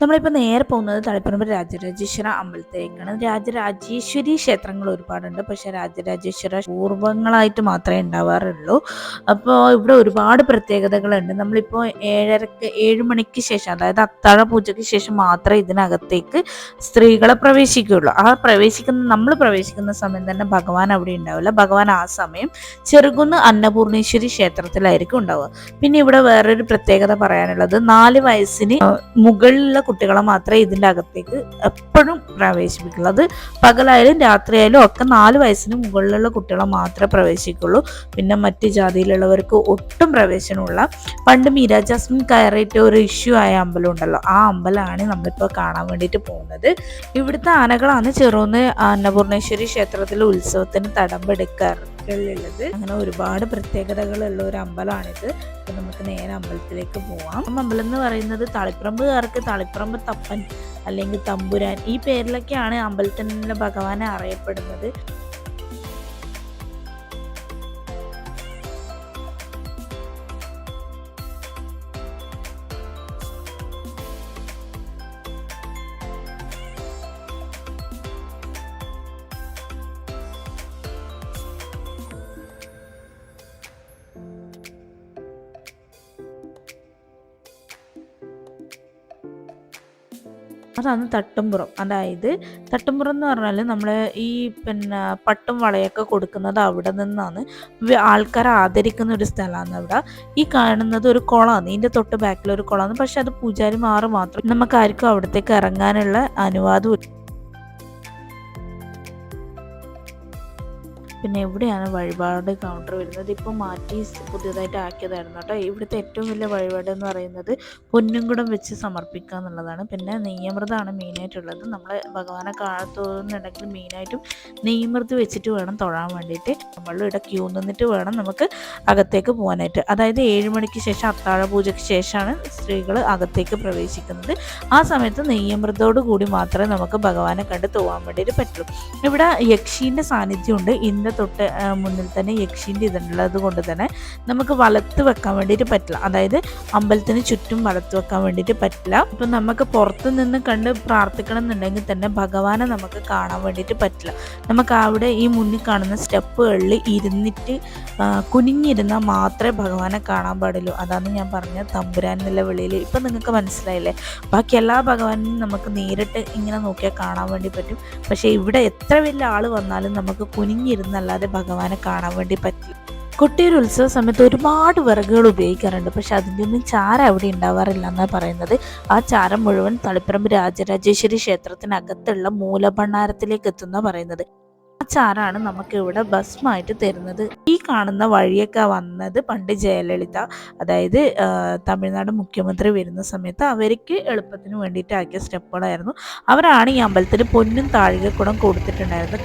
നമ്മളിപ്പോൾ നേരെ പോകുന്നത് തളിപ്പറമ്പ് രാജരാജേശ്വര അമ്പലത്തിലേക്കാണ്. രാജരാജേശ്വരി ക്ഷേത്രങ്ങൾ ഒരുപാടുണ്ട്. പക്ഷെ രാജരാജേശ്വര പൂർവങ്ങളായിട്ട് മാത്രമേ ഉണ്ടാവാറുള്ളൂ. അപ്പോൾ ഇവിടെ ഒരുപാട് പ്രത്യേകതകളുണ്ട്. നമ്മളിപ്പോൾ ഏഴരക്ക് ഏഴ് മണിക്ക് ശേഷം അതായത് അത്താഴ പൂജയ്ക്ക് ശേഷം മാത്രമേ ഇതിനകത്തേക്ക് സ്ത്രീകളെ പ്രവേശിക്കുകയുള്ളൂ. ആ പ്രവേശിക്കുന്ന നമ്മൾ പ്രവേശിക്കുന്ന സമയം തന്നെ ഭഗവാൻ അവിടെ ഉണ്ടാവില്ല. ഭഗവാൻ ആ സമയം ചെറുകുന്ന് അന്നപൂർണേശ്വരി ക്ഷേത്രത്തിലായിരിക്കും ഉണ്ടാവുക. പിന്നെ ഇവിടെ വേറൊരു പ്രത്യേകത പറയാനുള്ളത് നാല് വയസ്സിന് മുകളിലുള്ള കുട്ടികളെ മാത്രമേ ഇതിന്റെ അകത്തേക്ക് എപ്പോഴും പ്രവേശിപ്പിക്കുള്ളൂ. അത് പകലായാലും രാത്രിയായാലും ഒക്കെ നാല് വയസ്സിന് മുകളിലുള്ള കുട്ടികളെ മാത്രമേ പ്രവേശിക്കുള്ളൂ. പിന്നെ മറ്റ് ജാതിയിലുള്ളവർക്ക് ഒട്ടും പ്രവേശനമുള്ള പണ്ട് മീര ജാസ്മിൻ കയറിയിട്ട് ഒരു ഇഷ്യൂ ആയ അമ്പലം ഉണ്ടല്ലോ. ആ അമ്പലമാണ് നമ്മളിപ്പോൾ കാണാൻ വേണ്ടിയിട്ട് പോകുന്നത്. ഇവിടുത്തെ ആനകളാണ് ചെറുന്ന് അന്നപൂർണേശ്വരി ക്ഷേത്രത്തിലെ ഉത്സവത്തിന് തടമ്പെടുക്കാറ്. ഉള്ളത് അങ്ങനെ ഒരുപാട് പ്രത്യേകതകളുള്ള ഒരു അമ്പലമാണിത്. അപ്പൊ നമുക്ക് നേരെ അമ്പലത്തിലേക്ക് പോവാം. അമ്പലം എന്ന് പറയുന്നത് തളിപ്പറമ്പുകാർക്ക് തളിപ്പറമ്പ് തപ്പൻ അല്ലെങ്കിൽ തമ്പുരാൻ ഈ പേരിലൊക്കെയാണ് അമ്പലത്തിന്റെ ഭഗവാനെ അറിയപ്പെടുന്നത്. അതാണ് തട്ടുംപുറം. അതായത് തട്ടുംപുറം എന്ന് പറഞ്ഞാൽ നമ്മൾ ഈ പിന്നെ പട്ടും വളയൊക്കെ കൊടുക്കുന്നത് അവിടെ നിന്നാണ്. ആൾക്കാർ ആദരിക്കുന്ന ഒരു സ്ഥലമാണ് അവിടെ. ഈ കാണുന്നത് ഒരു കുളമാണ്. ഇതിന്റെ തൊട്ട് ബാക്കിൽ ഒരു കുളമാണ്. പക്ഷെ അത് പൂജാരിമാർ മാത്രം നമുക്കാർക്കും അവിടത്തേക്ക് ഇറങ്ങാനുള്ള അനുവാദം പിന്നെ എവിടെയാണ് വഴിപാട് കൗണ്ടർ വരുന്നത്? ഇപ്പോൾ മാറ്റി പുതിയതായിട്ട് ആക്കിയതായിരുന്നു കേട്ടോ. ഇവിടുത്തെ ഏറ്റവും വലിയ വഴിപാട് എന്ന് പറയുന്നത് പൊന്നുംകുടം വെച്ച് സമർപ്പിക്കുക എന്നുള്ളതാണ്. പിന്നെ നെയ്യമൃതമാണ് മെയിനായിട്ടുള്ളത് നമ്മൾ ഭഗവാനെ കാണത്തോന്നുണ്ടെങ്കിൽ മെയിനായിട്ടും നെയ്യമൃത് വെച്ചിട്ട് വേണം തൊഴാൻ വേണ്ടിയിട്ട്. നമ്മളിവിടെ ക്യൂ നിന്നിട്ട് വേണം നമുക്ക് അകത്തേക്ക് പോകാനായിട്ട്. അതായത് ഏഴ് മണിക്ക് ശേഷം അത്താഴ പൂജയ്ക്ക് ശേഷമാണ് സ്ത്രീകൾ അകത്തേക്ക് പ്രവേശിക്കുന്നത്. ആ സമയത്ത് നെയ്യമൃതോട് കൂടി മാത്രമേ നമുക്ക് ഭഗവാനെ കണ്ട് തോവാൻ വേണ്ടിയിട്ട് പറ്റുള്ളൂ ഇവിടെ യക്ഷീന്റെ സാന്നിധ്യമുണ്ട്. ഇന്ന് വീടിന്റെ തൊട്ട് മുന്നിൽ തന്നെ യക്ഷീന്റെ ഇതുള്ളത് കൊണ്ട് തന്നെ നമുക്ക് വളർത്ത് വെക്കാൻ വേണ്ടിയിട്ട് പറ്റില്ല. അതായത് അമ്പലത്തിന് ചുറ്റും വളർത്ത് വെക്കാൻ വേണ്ടിയിട്ട് പറ്റില്ല. ഇപ്പം നമുക്ക് പുറത്ത് നിന്ന് കണ്ട് പ്രാർത്ഥിക്കണം എന്നുണ്ടെങ്കിൽ തന്നെ ഭഗവാനെ നമുക്ക് കാണാൻ വേണ്ടിയിട്ട് പറ്റില്ല. നമുക്ക് അവിടെ ഈ മുന്നിൽ കാണുന്ന സ്റ്റെപ്പുകളിൽ ഇരുന്നിട്ട് കുനിഞ്ഞിരുന്നാൽ മാത്രമേ ഭഗവാനെ കാണാൻ പാടുള്ളൂ. അതാണ് ഞാൻ പറഞ്ഞ തമ്പുരാൻ എന്നുള്ള വിളിയിൽ. ഇപ്പം നിങ്ങൾക്ക് മനസ്സിലായില്ലേ? ബാക്കി എല്ലാ ഭഗവാനും നമുക്ക് നേരിട്ട് ഇങ്ങനെ നോക്കിയാൽ കാണാൻ വേണ്ടി പറ്റും. പക്ഷേ ഇവിടെ എത്ര വലിയ ആൾ വന്നാലും നമുക്ക് കുനിഞ്ഞിരുന്ന എന്നല്ലാതെ ഭഗവാനെ കാണാൻ വേണ്ടി പറ്റി കൊട്ടിയൂർ ഉത്സവ സമയത്ത് ഒരുപാട് വിറകുകൾ ഉപയോഗിക്കാറുണ്ട്. പക്ഷെ അതിന്റെ ഒന്നും ചാരം അവിടെ ഉണ്ടാവാറില്ല എന്നാണ് പറയുന്നത്. ആ ചാരം മുഴുവൻ തളിപ്പറമ്പ് രാജരാജേശ്വരി ക്ഷേത്രത്തിനകത്തുള്ള മൂലഭണ്ഡാരത്തിലേക്ക് എത്തുന്ന പറയുന്നത്. ആ ചാരാണ് നമുക്ക് ഇവിടെ ഭസ്മായിട്ട് തരുന്നത്. ഈ കാണുന്ന വഴിയൊക്കെ വന്നത് പണ്ട് ജയലളിത അതായത് തമിഴ്നാട് മുഖ്യമന്ത്രി വരുന്ന സമയത്ത് അവർക്ക് എളുപ്പത്തിന് വേണ്ടിയിട്ട് ആക്കിയ സ്റ്റെപ്പുകളായിരുന്നു അവരാണ് ഈ അമ്പലത്തിന് പൊന്നും താഴികക്കുടം കൊടുത്തിട്ടുണ്ടായിരുന്നത്.